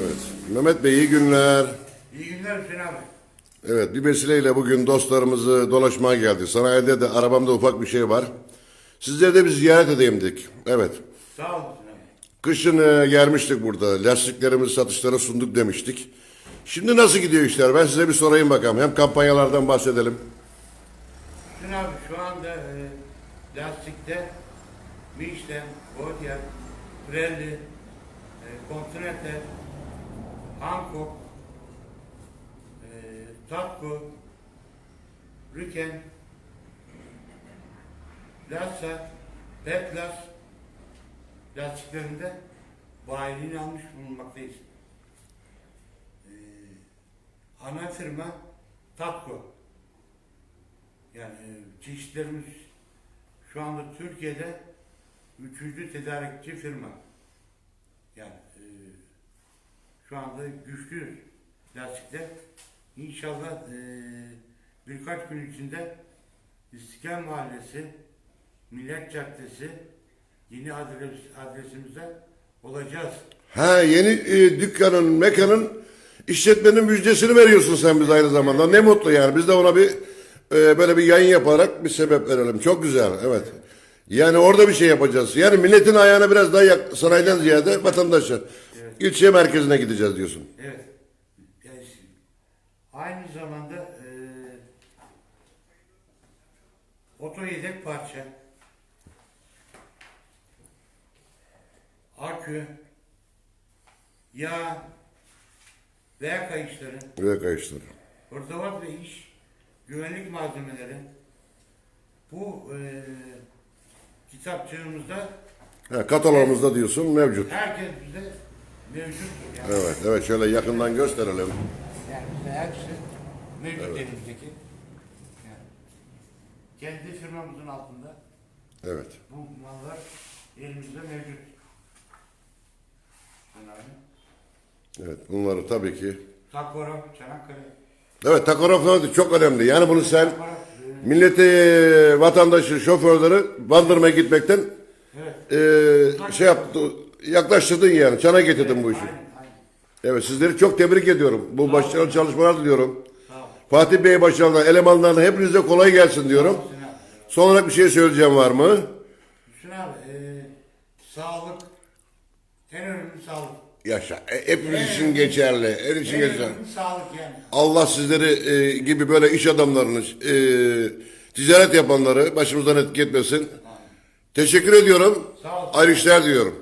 Evet. Mehmet Bey iyi günler. İyi günler Hüseyin abi. Evet bir vesileyle bugün dostlarımızı dolaşmaya geldik. Sanayide de arabamda ufak bir şey var. Sizleri de bir ziyaret edeyim dedik. Evet. Sağ olun. Kışın e, gelmiştik burada. Lastiklerimizi satışlara sunduk demiştik. Şimdi nasıl gidiyor işler? Ben size bir sorayım bakalım. Hem kampanyalardan bahsedelim. Hüseyin abi şu anda e, lastikte Michelin, Goodyear, Pirelli, e, Continental, Hankook, e, Tatco, Riken, Lassa, Petlas lastiklerinde bayiliğini almış bulunmaktayız. E, ana firma Tatco. Yani e, çeşitlerimiz şu anda Türkiye'de üçüncü tedarikçi firma. Yani e, şu anda güçlüyüz lastikler. İnşallah e, birkaç gün içinde İstiklal Mahallesi, Millet Caddesi yeni adres, adresimizde olacağız. Ha yeni e, dükkanın, mekanın işletmenin müjdesini veriyorsun sen biz aynı zamanda. Ne mutlu yani. Biz de ona bir e, böyle bir yayın yaparak bir sebep verelim. Çok güzel. Evet. Yani orada bir şey yapacağız. Yani milletin ayağına biraz daha yak, sanayiden ziyade vatandaşa. İlçe merkezine gideceğiz diyorsun. Evet. Yani aynı zamanda e, oto yedek parça, akü, yağ, veya kayışları, Ve kayışlar. hırdavat ve iş, güvenlik malzemeleri bu e, kitapçığımızda Ha, katalogumuzda diyorsun mevcut. herkes bize mevcut. Yani, Evet, evet şöyle yakından gösterelim. yani bize hepsi mevcut elimizdeki. Yani, kendi firmamızın altında Evet. bu mallar elimizde mevcut. Sen abi. Evet, bunları tabii ki. Takora, Çanakkale. Evet, takograf çok önemli. Yani bunu sen Takora, e, milleti, vatandaşı, şoförleri bandırmaya gitmekten evet. e, şey yaptı, yaklaştırdın yani. Çana getirdin bu işi. Aynen, aynen. Evet, sizleri çok tebrik ediyorum. Bu başarılı çalışmalar diliyorum. Sağ. Fatih Bey başarılar, elemanlarına hepinize kolay gelsin diyorum. Hüsnü abi. Son olarak bir şey söyleyeceğim var mı? Hüsnü abi, e, sağlık, en önemli sağlık. Yaşa. E, hepimiz için geçerli. Hepimiz için En geçerli. önemli sağlık yani. Allah sizleri e, gibi böyle iş adamlarını, e, ticaret yapanları başımızdan etki etmesin. Teşekkür ediyorum. Sağ ol. Ayrı işler diyorum.